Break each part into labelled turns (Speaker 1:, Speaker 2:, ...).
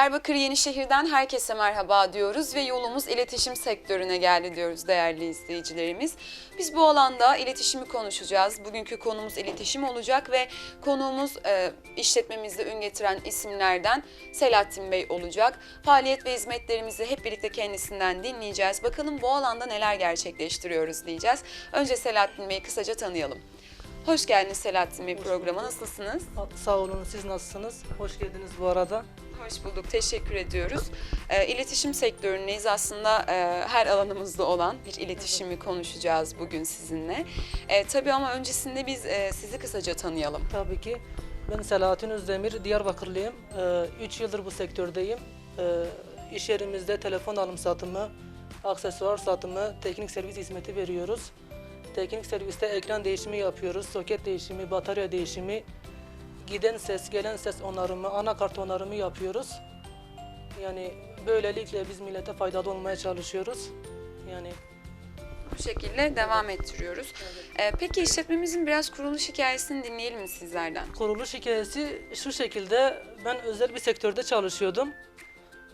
Speaker 1: Diyarbakır Yenişehir'den herkese merhaba diyoruz ve yolumuz iletişim sektörüne geldi diyoruz değerli izleyicilerimiz. Biz bu alanda iletişimi konuşacağız. Bugünkü konumuz iletişim olacak ve konuğumuz e, işletmemizde ün getiren isimlerden Selahattin Bey olacak. Faaliyet ve hizmetlerimizi hep birlikte kendisinden dinleyeceğiz. Bakalım bu alanda neler gerçekleştiriyoruz diyeceğiz. Önce Selahattin Bey'i kısaca tanıyalım. Hoş geldiniz Selahattin Bey programa. Nasılsınız?
Speaker 2: Sağ olun, siz nasılsınız? Hoş geldiniz bu arada.
Speaker 1: Hoş bulduk, teşekkür ediyoruz. E, iletişim sektöründeyiz. Aslında e, her alanımızda olan bir iletişimi konuşacağız bugün sizinle. E, tabii ama öncesinde biz e, sizi kısaca tanıyalım.
Speaker 2: Tabii ki. Ben Selahattin Özdemir, Diyarbakırlıyım. 3 yıldır bu sektördeyim. Ee, iş yerimizde telefon alım satımı, aksesuar satımı, teknik servis hizmeti veriyoruz. Teknik serviste ekran değişimi yapıyoruz, soket değişimi, batarya değişimi, giden ses, gelen ses onarımı, anakart onarımı yapıyoruz. Yani böylelikle biz millete faydalı olmaya çalışıyoruz. Yani
Speaker 1: Bu şekilde devam ettiriyoruz. E, peki işletmemizin biraz kuruluş hikayesini dinleyelim mi sizlerden?
Speaker 2: Kuruluş hikayesi şu şekilde, ben özel bir sektörde çalışıyordum.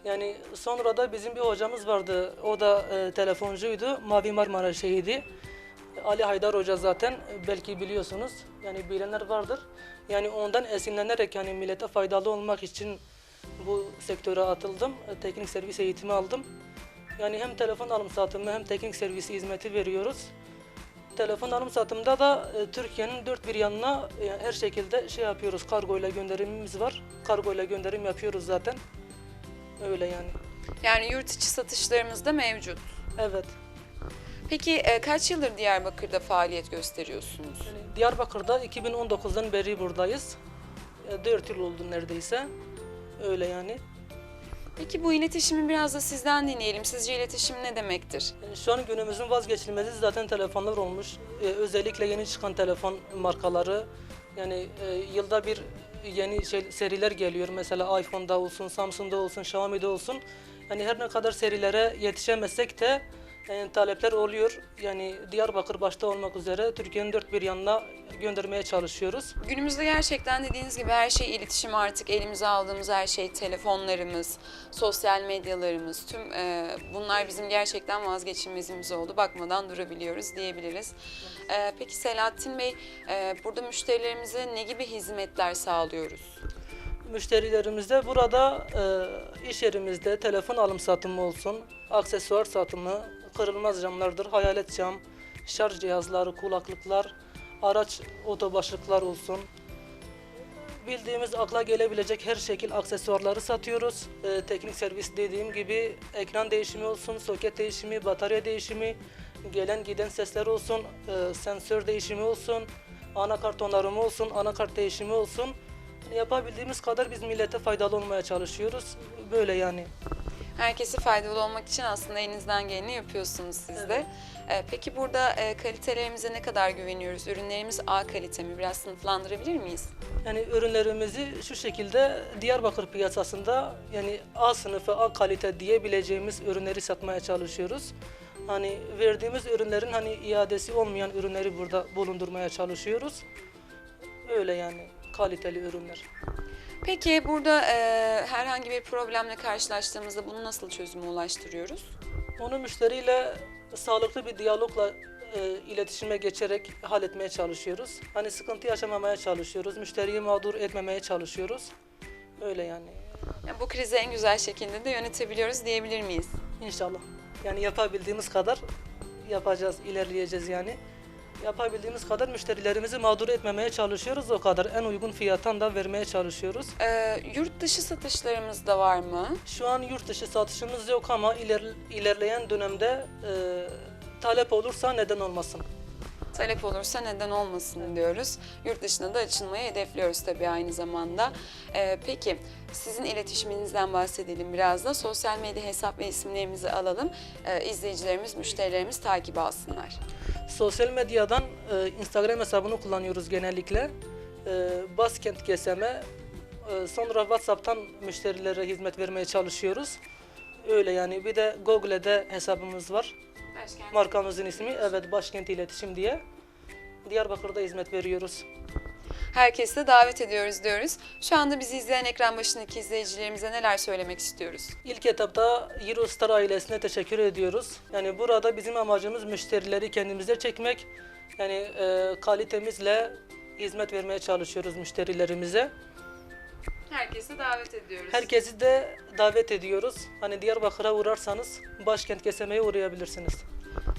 Speaker 2: Yani sonra da bizim bir hocamız vardı, o da e, telefoncuydu, Mavi Marmara şehidi. Ali Haydar Hoca zaten e, belki biliyorsunuz, yani bilenler vardır. Yani ondan esinlenerek yani millete faydalı olmak için bu sektöre atıldım. E, Teknik servis eğitimi aldım. Yani hem telefon alım satımı hem teknik servisi hizmeti veriyoruz. Telefon alım satımında da e, Türkiye'nin dört bir yanına e, her şekilde şey yapıyoruz. Kargo ile gönderimimiz var. Kargo ile gönderim yapıyoruz zaten. Öyle yani.
Speaker 1: Yani yurt içi satışlarımız da mevcut.
Speaker 2: Evet.
Speaker 1: Peki e, kaç yıldır Diyarbakır'da faaliyet gösteriyorsunuz?
Speaker 2: Diyarbakır'da 2019'dan beri buradayız. 4 yıl oldu neredeyse. Öyle yani.
Speaker 1: Peki bu iletişimi biraz da sizden dinleyelim. Sizce iletişim ne demektir?
Speaker 2: Yani Şu an günümüzün vazgeçilmezi zaten telefonlar olmuş. Ee, özellikle yeni çıkan telefon markaları. Yani e, yılda bir yeni şey, seriler geliyor. Mesela iPhone'da olsun, Samsung'da olsun, Xiaomi'de olsun. Yani her ne kadar serilere yetişemezsek de yani talepler oluyor. Yani Diyarbakır başta olmak üzere Türkiye'nin dört bir yanına göndermeye çalışıyoruz.
Speaker 1: Günümüzde gerçekten dediğiniz gibi her şey iletişim artık elimize aldığımız her şey telefonlarımız, sosyal medyalarımız tüm e, bunlar bizim gerçekten vazgeçilmezimiz oldu. Bakmadan durabiliyoruz diyebiliriz. E, peki Selahattin Bey e, burada müşterilerimize ne gibi hizmetler sağlıyoruz?
Speaker 2: Müşterilerimizde burada e, iş yerimizde telefon alım satımı olsun, aksesuar satımı, kırılmaz camlardır, hayalet cam, şarj cihazları, kulaklıklar, araç otobaşlıklar olsun. Bildiğimiz akla gelebilecek her şekil aksesuarları satıyoruz. E, teknik servis dediğim gibi ekran değişimi olsun, soket değişimi, batarya değişimi, gelen giden sesler olsun, e, sensör değişimi olsun, anakart onarımı olsun, anakart değişimi olsun. Yapabildiğimiz kadar biz millete faydalı olmaya çalışıyoruz. Böyle yani.
Speaker 1: Herkese faydalı olmak için aslında elinizden geleni yapıyorsunuz siz de. E, peki burada e, kalitelerimize ne kadar güveniyoruz? Ürünlerimiz A kalite mi? Biraz sınıflandırabilir miyiz?
Speaker 2: Yani ürünlerimizi şu şekilde Diyarbakır piyasasında yani A sınıfı, A kalite diyebileceğimiz ürünleri satmaya çalışıyoruz. Hani verdiğimiz ürünlerin hani iadesi olmayan ürünleri burada bulundurmaya çalışıyoruz. Öyle yani kaliteli ürünler.
Speaker 1: Peki burada e, herhangi bir problemle karşılaştığımızda bunu nasıl çözüme ulaştırıyoruz?
Speaker 2: Onu müşteriyle sağlıklı bir diyalogla e, iletişime geçerek halletmeye çalışıyoruz. Hani sıkıntı yaşamamaya çalışıyoruz. Müşteriyi mağdur etmemeye çalışıyoruz. Öyle yani.
Speaker 1: Yani bu krizi en güzel şekilde de yönetebiliyoruz diyebilir miyiz?
Speaker 2: İnşallah. Yani yapabildiğimiz kadar yapacağız, ilerleyeceğiz yani. Yapabildiğimiz kadar müşterilerimizi mağdur etmemeye çalışıyoruz o kadar. En uygun fiyattan da vermeye çalışıyoruz.
Speaker 1: E, yurt dışı satışlarımız da var mı?
Speaker 2: Şu an yurt dışı satışımız yok ama iler, ilerleyen dönemde e, talep olursa neden olmasın.
Speaker 1: Talep olursa neden olmasın diyoruz. Yurt dışına da açılmayı hedefliyoruz tabii aynı zamanda. E, peki sizin iletişiminizden bahsedelim biraz da. Sosyal medya hesap ve isimlerimizi alalım. E, izleyicilerimiz, müşterilerimiz takip alsınlar.
Speaker 2: Sosyal medyadan e, Instagram hesabını kullanıyoruz genellikle. E, Baskent GSM, e, sonra WhatsApp'tan müşterilere hizmet vermeye çalışıyoruz. Öyle yani. Bir de Google'de hesabımız var. Markamızın ismi evet Başkent İletişim diye. Diyarbakır'da hizmet veriyoruz.
Speaker 1: Herkesi de davet ediyoruz diyoruz. Şu anda bizi izleyen ekran başındaki izleyicilerimize neler söylemek istiyoruz?
Speaker 2: İlk etapta Eurostar ailesine teşekkür ediyoruz. Yani burada bizim amacımız müşterileri kendimize çekmek. Yani e, kalitemizle hizmet vermeye çalışıyoruz müşterilerimize.
Speaker 1: Herkesi davet ediyoruz.
Speaker 2: Herkesi de davet ediyoruz. Hani Diyarbakır'a uğrarsanız başkent kesemeye uğrayabilirsiniz.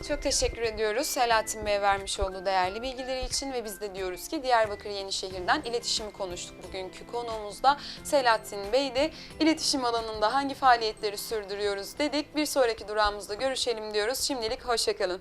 Speaker 1: Çok teşekkür ediyoruz Selahattin Bey'e vermiş olduğu değerli bilgileri için ve biz de diyoruz ki Diyarbakır Yenişehir'den iletişimi konuştuk bugünkü konuğumuzda. Selahattin Bey de iletişim alanında hangi faaliyetleri sürdürüyoruz dedik. Bir sonraki durağımızda görüşelim diyoruz. Şimdilik hoşçakalın.